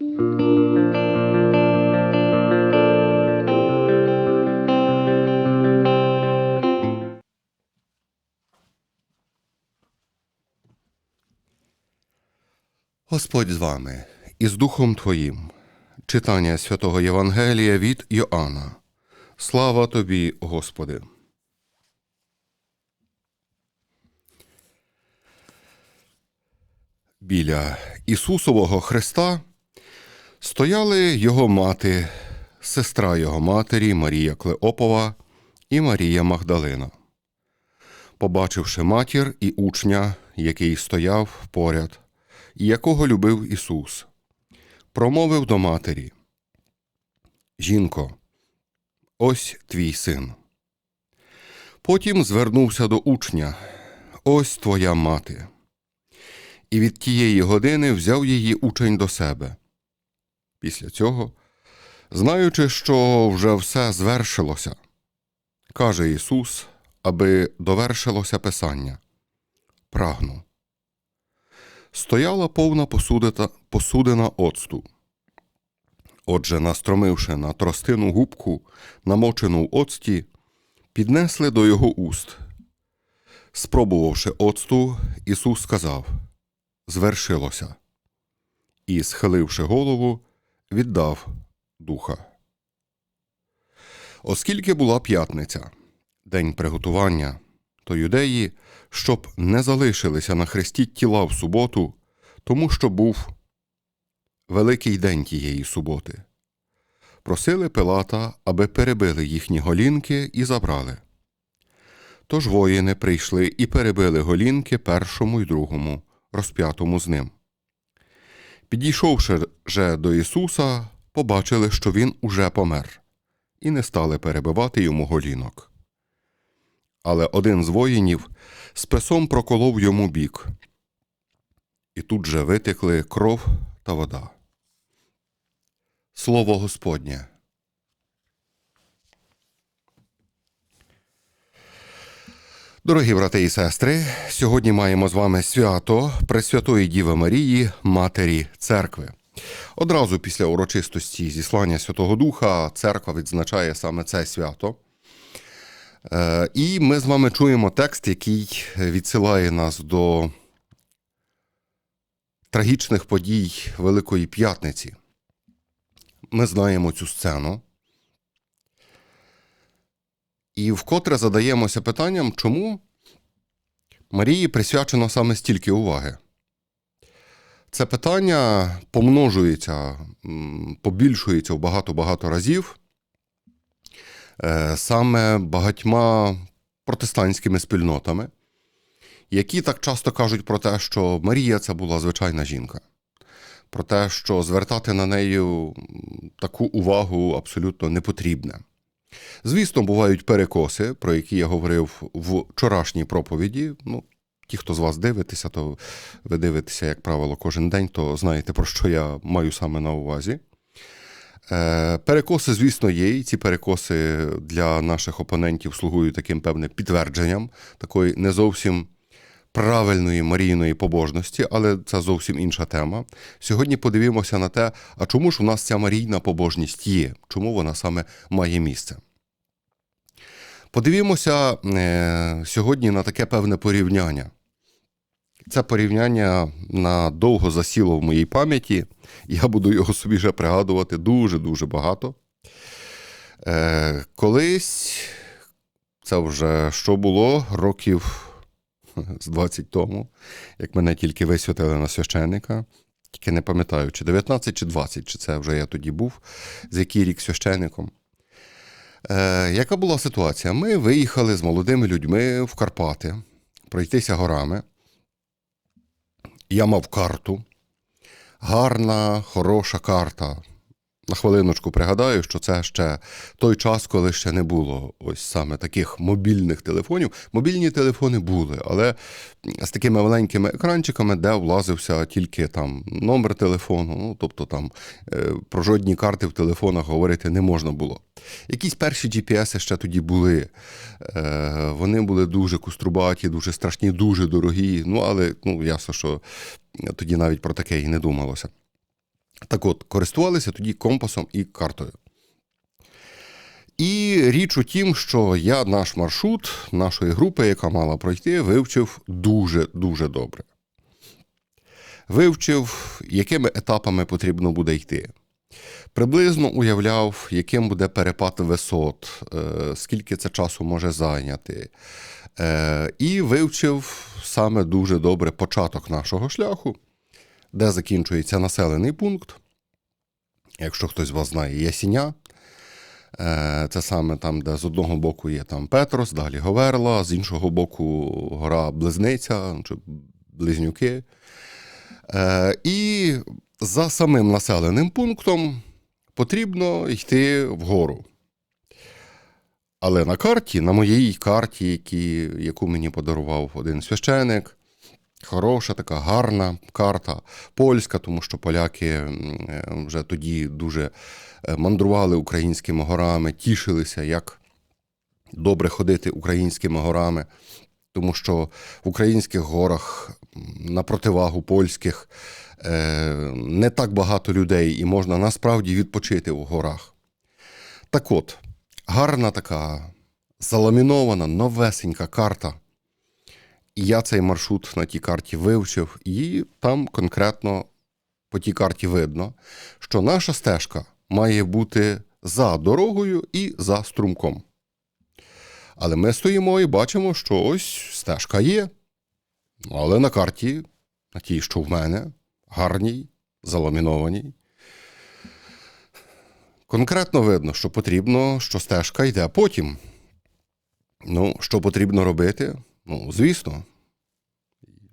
Господь з вами і з Духом Твоїм. Читання святого Євангелія від Йоанна. Слава тобі, Господи. Біля Ісусового Христа стояли його мати, сестра його матері Марія Клеопова і Марія Магдалина. Побачивши матір і учня, який стояв поряд, і якого любив Ісус, промовив до матері: Жінко, ось твій син. Потім звернувся до учня: Ось твоя мати. І від тієї години взяв її учень до себе. Після цього, знаючи, що вже все звершилося, каже Ісус, аби довершилося Писання: Прагну стояла повна посудина, посудина оцту. Отже, настромивши на тростину губку, намочену в оцті, піднесли до його уст. Спробувавши оцту, Ісус сказав Звершилося. І, схиливши голову, віддав духа. Оскільки була п'ятниця, день приготування, то юдеї, щоб не залишилися на хресті тіла в суботу, тому що був великий день тієї суботи. Просили Пилата, аби перебили їхні голінки і забрали. Тож воїни прийшли і перебили голінки першому й другому, розп'ятому з ним. Підійшовши же до Ісуса, побачили, що Він уже помер, і не стали перебивати йому голінок. Але один з воїнів списом проколов йому бік, і тут же витекли кров та вода. Слово Господнє. Дорогі брати і сестри, сьогодні маємо з вами свято Пресвятої Діви Марії, Матері Церкви. Одразу після урочистості зіслання Святого Духа церква відзначає саме це свято. Е, І ми з вами чуємо текст, який відсилає нас до трагічних подій Великої П'ятниці. Ми знаємо цю сцену. І вкотре задаємося питанням, чому Марії присвячено саме стільки уваги. Це питання помножується, побільшується в багато-багато разів е, саме багатьма протестантськими спільнотами, які так часто кажуть про те, що Марія це була звичайна жінка, про те, що звертати на неї таку увагу абсолютно не потрібне. Звісно, бувають перекоси, про які я говорив в вчорашній проповіді. Ну, ті, хто з вас дивитеся, то ви дивитеся, як правило, кожен день, то знаєте, про що я маю саме на увазі. Е, Перекоси, звісно, є, і ці перекоси для наших опонентів слугують таким певним підтвердженням такої не зовсім правильної марійної побожності, але це зовсім інша тема. Сьогодні подивимося на те, а чому ж у нас ця марійна побожність є, чому вона саме має місце. Подивімося е, сьогодні на таке певне порівняння. Це порівняння надовго засіло в моїй пам'яті. Я буду його собі вже пригадувати дуже-дуже багато. Е, колись, це вже що було, років з 20 тому, як мене тільки висвятили на священника. Тільки не пам'ятаю, чи 19, чи 20, чи це вже я тоді був, з який рік священником. Е, яка була ситуація? Ми виїхали з молодими людьми в Карпати пройтися горами. Я мав карту. Гарна, хороша карта. На хвилиночку пригадаю, що це ще той час, коли ще не було ось саме таких мобільних телефонів. Мобільні телефони були, але з такими маленькими екранчиками, де влазився тільки там номер телефону. Ну, тобто там е, про жодні карти в телефонах говорити не можна було. Якісь перші GPS ще тоді були. Е, Вони були дуже куструбаті, дуже страшні, дуже дорогі. Ну, але ну, ясно, що тоді навіть про таке і не думалося. Так от, користувалися тоді компасом і картою. І річ у тім, що я наш маршрут нашої групи, яка мала пройти, вивчив дуже-дуже добре. Вивчив, якими етапами потрібно буде йти. Приблизно уявляв, яким буде перепад висот, е, скільки це часу може зайняти. Е, І вивчив саме дуже добре початок нашого шляху, де закінчується населений пункт. Якщо хтось з вас знає, Ясіня. Е, Це саме там, де з одного боку є там Петрос, далі Говерла, з іншого боку гора Близниця чи Близнюки. Е, І за самим населеним пунктом потрібно йти вгору. Але на карті, на моїй карті, які, яку мені подарував один священик, хороша, така гарна карта, польська, тому що поляки е, вже тоді дуже е, мандрували українськими горами, тішилися, як добре ходити українськими горами, тому що в українських горах на противагу польських е, не так багато людей, і можна насправді відпочити у горах. Так от, гарна така заламінована, новесенька карта. Я цей маршрут на тій карті вивчив, і там конкретно по тій карті видно, що наша стежка має бути за дорогою і за струмком. Але ми стоїмо і бачимо, що ось стежка є. Але на карті, на тій, що в мене, гарній, заламінованій. Конкретно видно, що потрібно, що стежка йде потім. Ну, що потрібно робити? Ну, звісно,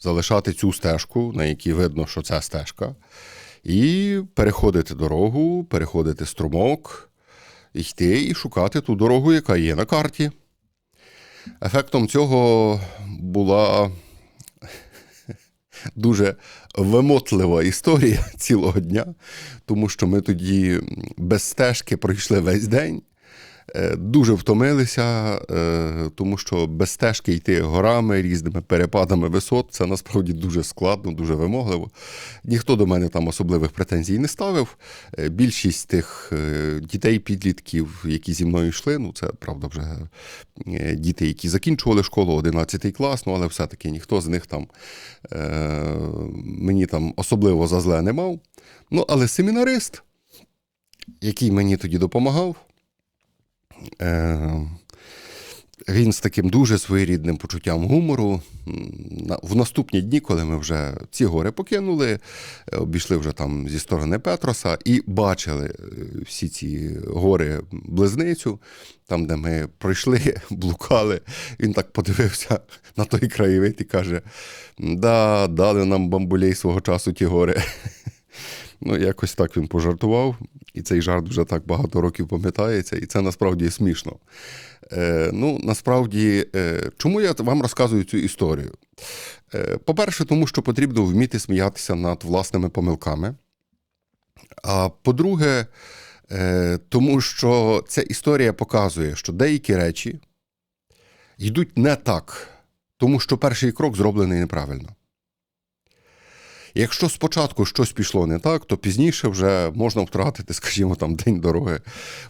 залишати цю стежку, на якій видно, що це стежка, і переходити дорогу, переходити струмок, йти і шукати ту дорогу, яка є на карті. Ефектом цього була дуже вимотлива історія цілого дня, тому що ми тоді без стежки пройшли весь день. Е, Дуже втомилися, е, тому що без стежки йти горами, різними перепадами висот це насправді дуже складно, дуже вимогливо. Ніхто до мене там особливих претензій не ставив. Е, Більшість тих дітей-підлітків, які зі мною йшли, ну це правда вже діти, які закінчували школу 11 клас, ну але все-таки ніхто з них там мені там особливо за зле не мав. Ну, але семінарист, який мені тоді допомагав. Е, він з таким дуже своєрідним почуттям гумору. В наступні дні, коли ми вже ці гори покинули, е, обійшли вже там зі сторони Петроса і бачили е, всі ці гори близницю, там, де ми пройшли, блукали. Він так подивився на той краєвид і каже: да, дали нам бамбулей свого часу ті гори. Ну, якось так він пожартував, і цей жарт вже так багато років пам'ятається, і це насправді смішно. Е, ну, насправді, е, чому я вам розказую цю історію? Е, по-перше, тому що потрібно вміти сміятися над власними помилками. А по-друге, е, тому що ця історія показує, що деякі речі йдуть не так, тому що перший крок зроблений неправильно. Якщо спочатку щось пішло не так, то пізніше вже можна втратити, скажімо, там день дороги,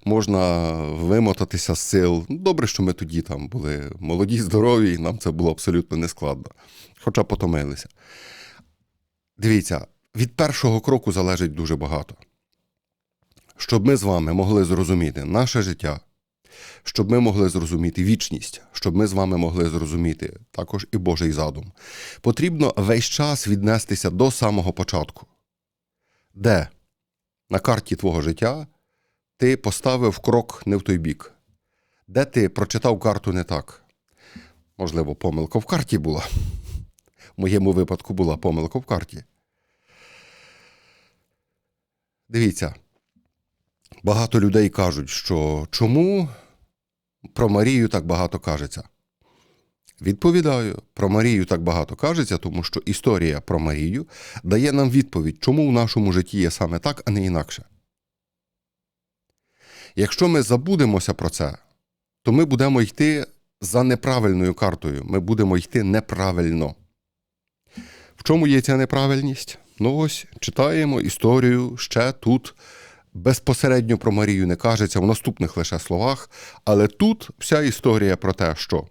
можна вимотатися з сил. Добре, що ми тоді там були молоді, здорові, і нам це було абсолютно нескладно, хоча потомилися. Дивіться, від першого кроку залежить дуже багато. Щоб ми з вами могли зрозуміти наше життя, щоб ми могли зрозуміти вічність, щоб ми з вами могли зрозуміти також і Божий задум. Потрібно весь час віднестися до самого початку, де на карті твого життя ти поставив крок не в той бік, де ти прочитав карту не так. Можливо, помилка в карті була. В моєму випадку була помилка в карті. Дивіться, багато людей кажуть, що чому про Марію так багато кажеться. Відповідаю, про Марію так багато кажеться, тому що історія про Марію дає нам відповідь, чому в нашому житті є саме так, а не інакше. Якщо ми забудемося про це, то ми будемо йти за неправильною картою, ми будемо йти неправильно. В чому є ця неправильність? Ну ось читаємо історію ще тут. Безпосередньо про Марію не кажеться в наступних лише словах, але тут вся історія про те, що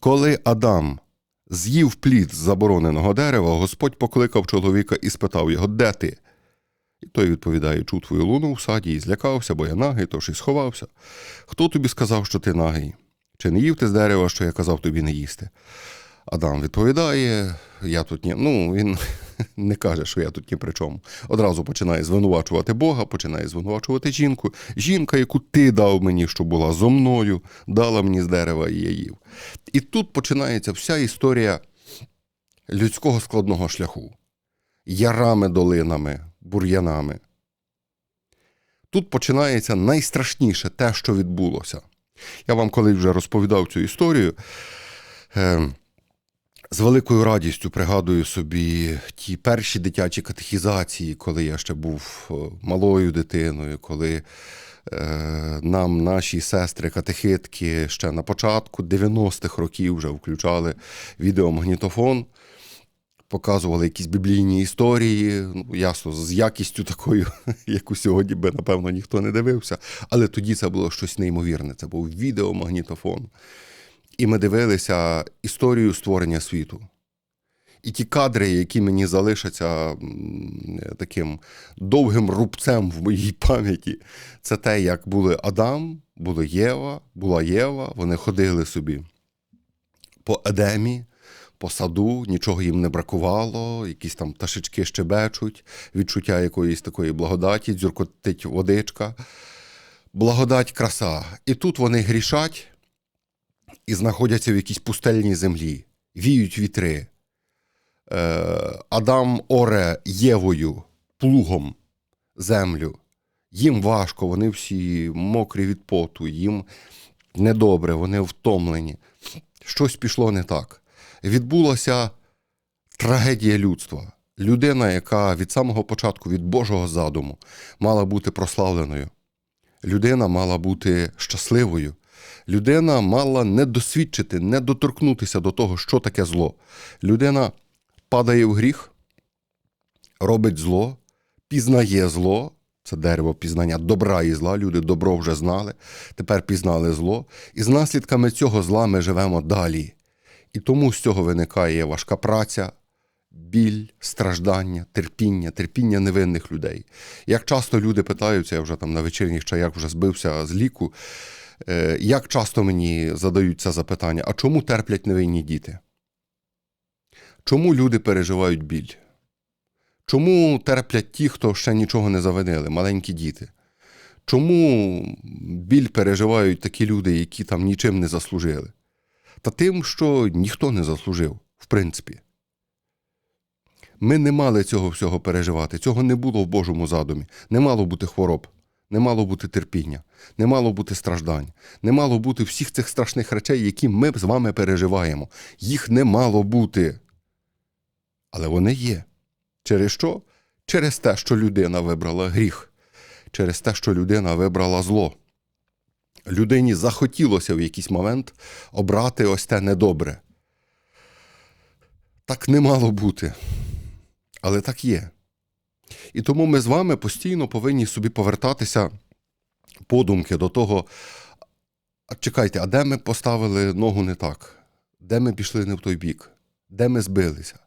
коли Адам з'їв плід з забороненого дерева, Господь покликав чоловіка і спитав його, де ти? І той відповідає, чув твою луну в саді і злякався, бо я нагий, тож і сховався. Хто тобі сказав, що ти нагий? Чи не їв ти з дерева, що я казав тобі не їсти? Адам відповідає: я тут ні. Ну, він не каже, що я тут ні при чому. Одразу починає звинувачувати Бога, починає звинувачувати жінку. Жінка, яку ти дав мені, що була зо мною, дала мені з дерева і я їв. І тут починається вся історія людського складного шляху. Ярами, долинами, бур'янами. Тут починається найстрашніше те, що відбулося. Я вам колись вже розповідав цю історію. Е, з великою радістю пригадую собі ті перші дитячі катехізації, коли я ще був е, малою дитиною, коли е, нам наші сестри-катехитки ще на початку 90-х років вже включали відеомагнітофон, показували якісь біблійні історії, ну, ясно, з якістю такою, яку сьогодні би, напевно, ніхто не дивився. Але тоді це було щось неймовірне. Це був відеомагнітофон. І ми дивилися історію створення світу. І ті кадри, які мені залишаться таким довгим рубцем в моїй пам'яті, це те, як були Адам, була Єва, була Єва, вони ходили собі по Едемі, по саду, нічого їм не бракувало, якісь там пташечки щебечуть, відчуття якоїсь такої благодаті, дзюркотить водичка. Благодать, краса. І тут вони грішать і знаходяться в якійсь пустельній землі, віють вітри. Е, Адам оре Євою, плугом землю. Їм важко, вони всі мокрі від поту, їм недобре, вони втомлені. Щось пішло не так. Відбулася трагедія людства. Людина, яка від самого початку, від Божого задуму, мала бути прославленою. Людина мала бути щасливою. Людина мала не досвідчити, не доторкнутися до того, що таке зло. Людина падає в гріх, робить зло, пізнає зло. Це дерево пізнання добра і зла. Люди добро вже знали, тепер пізнали зло. І з наслідками цього зла ми живемо далі. І тому з цього виникає важка праця, біль, страждання, терпіння, терпіння невинних людей. Як часто люди питаються, я вже там на вечірніх чаях вже збився з ліку. Е, Як часто мені задають це запитання, а чому терплять невинні діти? Чому люди переживають біль? Чому терплять ті, хто ще нічого не завинили, маленькі діти? Чому біль переживають такі люди, які там нічим не заслужили? Та тим, що ніхто не заслужив, в принципі. Ми не мали цього всього переживати, цього не було в Божому задумі, не мало бути хвороб. Не мало бути терпіння, не мало бути страждань, не мало бути всіх цих страшних речей, які ми з вами переживаємо. Їх не мало бути. Але вони є. Через що? Через те, що людина вибрала гріх, через те, що людина вибрала зло. Людині захотілося в якийсь момент обрати ось те недобре. Так не мало бути. Але так є. І тому ми з вами постійно повинні собі повертатися подумки до того, чекайте, а де ми поставили ногу не так? Де ми пішли не в той бік? Де ми збилися?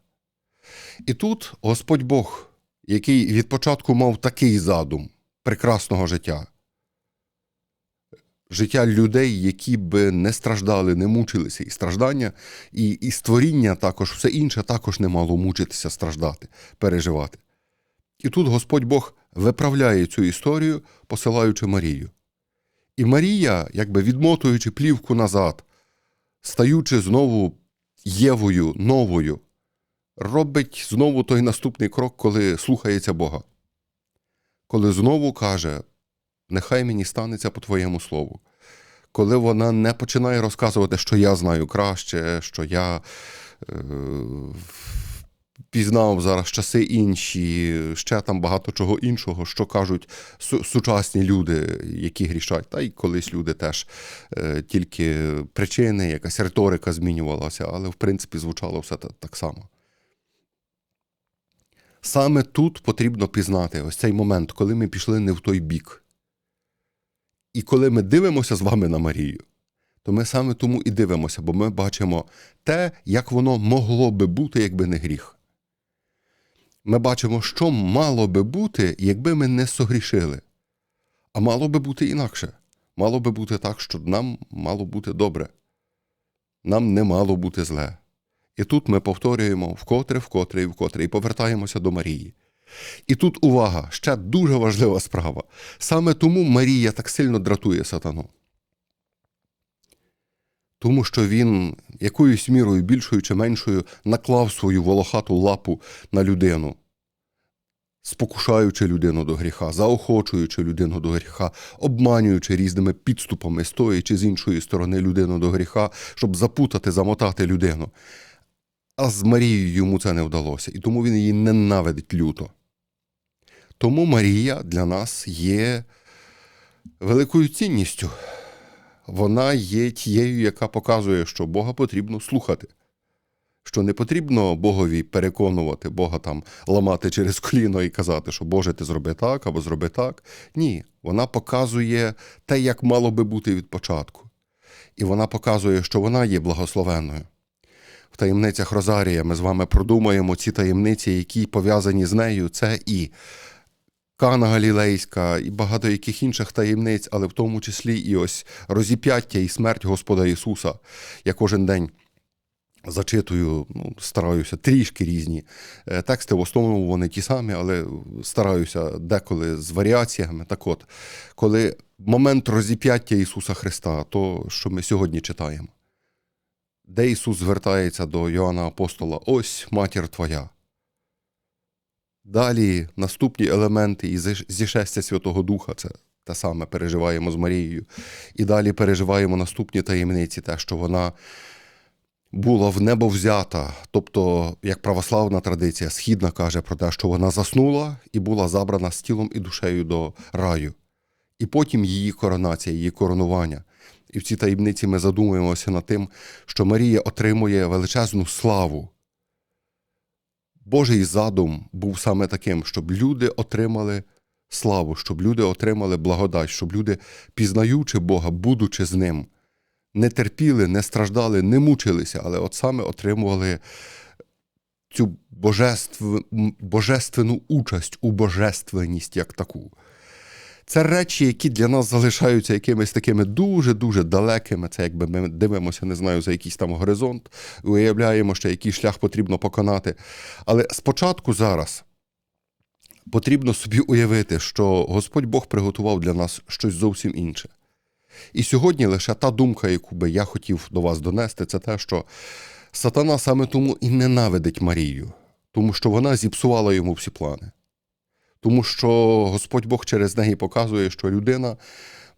І тут Господь Бог, який від початку мав такий задум прекрасного життя, життя людей, які би не страждали, не мучилися, і страждання, і, і створіння також, все інше також не мало мучитися, страждати, переживати. І тут Господь Бог виправляє цю історію, посилаючи Марію. І Марія, якби відмотуючи плівку назад, стаючи знову Євою новою, робить знову той наступний крок, коли слухається Бога. Коли знову каже, нехай мені станеться по твоєму слову. Коли вона не починає розказувати, що я знаю краще, що я. Е- пізнав зараз часи інші, ще там багато чого іншого, що кажуть сучасні люди, які грішать. Та й колись люди теж е, тільки причини, якась риторика змінювалася, але в принципі звучало все так само. Саме тут потрібно пізнати ось цей момент, коли ми пішли не в той бік. І коли ми дивимося з вами на Марію, то ми саме тому і дивимося, бо ми бачимо те, як воно могло би бути, якби не гріх. Ми бачимо, що мало би бути, якби ми не согрішили. А мало би бути інакше. Мало би бути так, що нам мало бути добре. Нам не мало бути зле. І тут ми повторюємо вкотре, вкотре і вкотре, і повертаємося до Марії. І тут увага, ще дуже важлива справа. Саме тому Марія так сильно дратує сатану. Тому що він якоюсь мірою більшою чи меншою наклав свою волохату лапу на людину, спокушаючи людину до гріха, заохочуючи людину до гріха, обманюючи різними підступами з тої чи з іншої сторони людину до гріха, щоб запутати, замотати людину. А з Марією йому це не вдалося, і тому він її ненавидить люто. Тому Марія для нас є великою цінністю. Вона є тією, яка показує, що Бога потрібно слухати. Що не потрібно Богові переконувати, Бога там ламати через коліно і казати, що Боже, ти зроби так або зроби так. Ні, вона показує те, як мало би бути від початку. І вона показує, що вона є благословенною. В таємницях Розарія ми з вами продумаємо ці таємниці, які пов'язані з нею. Це і Кана Галілейська, і багато яких інших таємниць, але в тому числі і ось розіп'яття і смерть Господа Ісуса. Я кожен день зачитую, ну, стараюся трішки різні е, тексти. В основному вони ті самі, але стараюся деколи з варіаціями. Так от, коли момент розіп'яття Ісуса Христа, то що ми сьогодні читаємо, де Ісус звертається до Йоанна Апостола: Ось матір Твоя. Далі наступні елементи і зішестя Святого Духа, це те саме переживаємо з Марією. І далі переживаємо наступні таємниці, те, що вона була в небо взята. Тобто, як православна традиція, східна каже про те, що вона заснула і була забрана з тілом і душею до раю. І потім її коронація, її коронування. І в цій таємниці ми задумуємося над тим, що Марія отримує величезну славу. Божий задум був саме таким, щоб люди отримали славу, щоб люди отримали благодать, щоб люди, пізнаючи Бога, будучи з ним, не терпіли, не страждали, не мучилися, але от саме отримували цю божеств... божественну участь у божественність як таку. Це речі, які для нас залишаються якимись такими дуже-дуже далекими. Це якби ми дивимося, не знаю, за якийсь там горизонт, уявляємо, що який шлях потрібно поконати. Але спочатку зараз потрібно собі уявити, що Господь Бог приготував для нас щось зовсім інше. І сьогодні лише та думка, яку би я хотів до вас донести, це те, що сатана саме тому і ненавидить Марію, тому що вона зіпсувала йому всі плани. Тому що Господь Бог через неї показує, що людина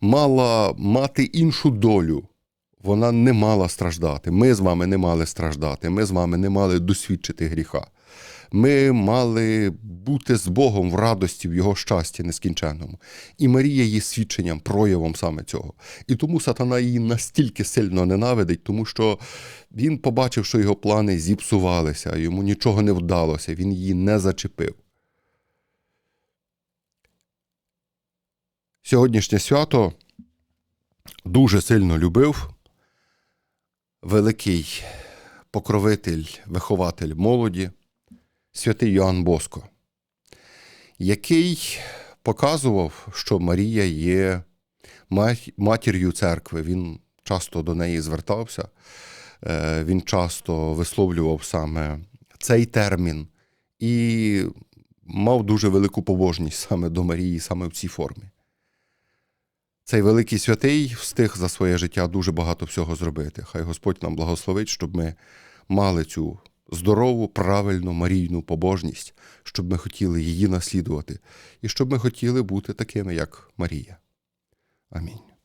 мала мати іншу долю. Вона не мала страждати. Ми з вами не мали страждати. Ми з вами не мали досвідчити гріха. Ми мали бути з Богом в радості, в Його щасті нескінченному. І Марія є свідченням, проявом саме цього. І тому сатана її настільки сильно ненавидить, тому що він побачив, що його плани зіпсувалися, йому нічого не вдалося, він її не зачепив. Сьогоднішнє свято дуже сильно любив великий покровитель, вихователь молоді, святий Йоанн Боско, який показував, що Марія є матір'ю церкви. Він часто до неї звертався, е, він часто висловлював саме цей термін і мав дуже велику побожність саме до Марії, саме в цій формі. Цей великий святий встиг за своє життя дуже багато всього зробити. Хай Господь нам благословить, щоб ми мали цю здорову, правильну марійну побожність, щоб ми хотіли її наслідувати, і щоб ми хотіли бути такими, як Марія. Амінь.